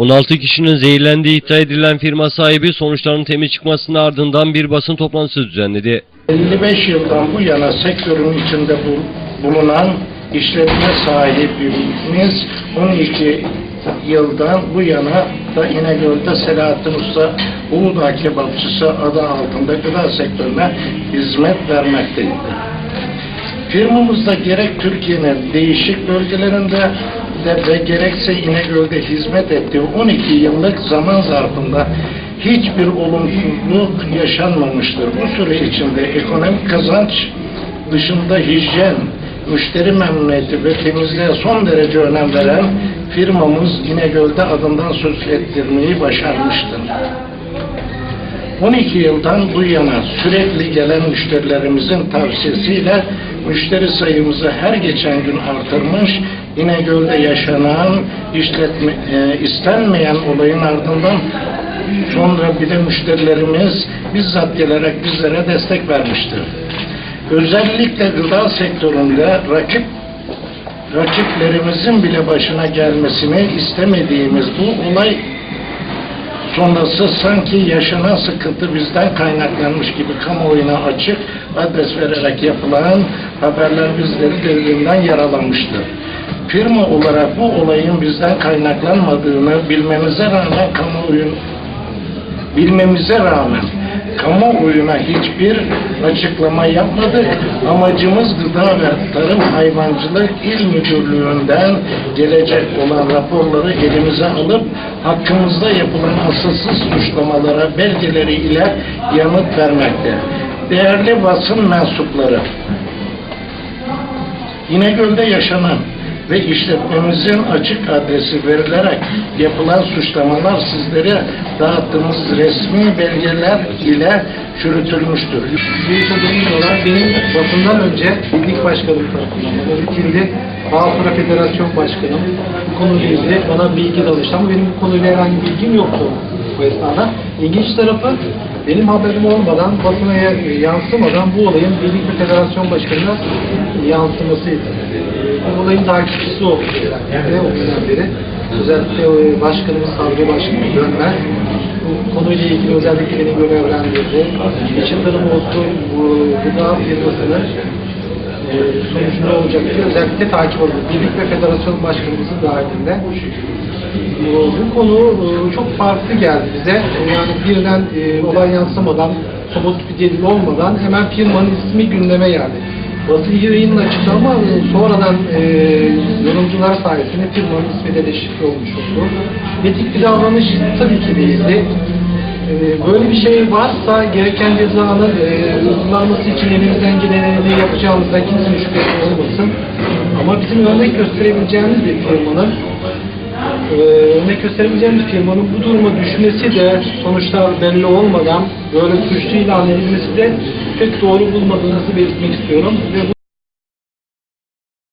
16 kişinin zehirlendiği iddia edilen firma sahibi sonuçların temiz çıkmasının ardından bir basın toplantısı düzenledi. 55 yıldan bu yana sektörün içinde bul- bulunan işletme sahibimiz 12 yıldan bu yana da İnegöl'de Selahattin Usta Uludağ Kebapçısı adı altında gıda sektörüne hizmet vermektedir. Firmamızda gerek Türkiye'nin değişik bölgelerinde de ve gerekse İnegöl'de hizmet ettiği 12 yıllık zaman zarfında hiçbir olumsuzluk yaşanmamıştır. Bu süre içinde ekonomik kazanç dışında hijyen, müşteri memnuniyeti ve temizliğe son derece önem veren firmamız İnegöl'de adından söz ettirmeyi başarmıştır. 12 yıldan bu yana sürekli gelen müşterilerimizin tavsiyesiyle müşteri sayımızı her geçen gün artırmış, İnegöl'de yaşanan işletme, e, istenmeyen olayın ardından sonra bile müşterilerimiz bizzat gelerek bizlere destek vermiştir. Özellikle gıda sektöründe rakip rakiplerimizin bile başına gelmesini istemediğimiz bu olay sonrası sanki yaşanan sıkıntı bizden kaynaklanmış gibi kamuoyuna açık adres vererek yapılan haberler bizleri derinden yaralamıştır. Firma olarak bu olayın bizden kaynaklanmadığını bilmemize rağmen kamuoyun bilmemize rağmen kamuoyuna hiçbir açıklama yapmadık. Amacımız gıda ve tarım hayvancılık il müdürlüğünden gelecek olan raporları elimize alıp hakkımızda yapılan asılsız suçlamalara belgeleri ile yanıt vermekte. Değerli basın mensupları, İnegöl'de yaşanan ve işletmemizin açık adresi verilerek yapılan suçlamalar sizlere dağıttığımız resmi belgeler ile çürütülmüştür. Bir sözüm olarak benim basından önce birlik başkanım tarafından iletildi. Bağkur Federasyon Başkanım bu konuyla ilgili bana bilgi danıştı ama benim bu konuyla herhangi bilgim yoktu bu esnada. İlginç tarafı benim haberim olmadan, basına ya- yansımadan bu olayın Birlik ve Federasyon Başkanı'na yansımasıydı. Bu olayın takipçisi oldu. Yani o günden beri. Özellikle e, başkanımız, Sabri Başkanımız Dönmez bu konuyla ilgili özellikle beni görevlendirdi. İçin tarım olsun bu gıda firmasının e, sonucu ne olacak diye özellikle takip ediyor. Birlik ve Federasyon Başkanımızın dahilinde. Bu, konu e, çok farklı geldi bize. E, Yani birden e, olay yansımadan, somut bir delil olmadan hemen firmanın ismi gündeme geldi. Basın yayının açıktı ama sonradan e, yorumcular sayesinde firmanın ismi de deşifre olmuş oldu. Etik bir davranış tabii ki değildi. E, Böyle bir şey varsa gereken cezanın e, uygulanması için elimizden geleni yapacağımızdan kimsenin şüphesi olmasın. Ama bizim örnek gösterebileceğimiz bir firmanın e, örnek gösterebileceğimiz firmanın bu duruma düşmesi de sonuçlar belli olmadan böyle suçlu ilan edilmesi de pek doğru bulmadığınızı belirtmek istiyorum. Ve bu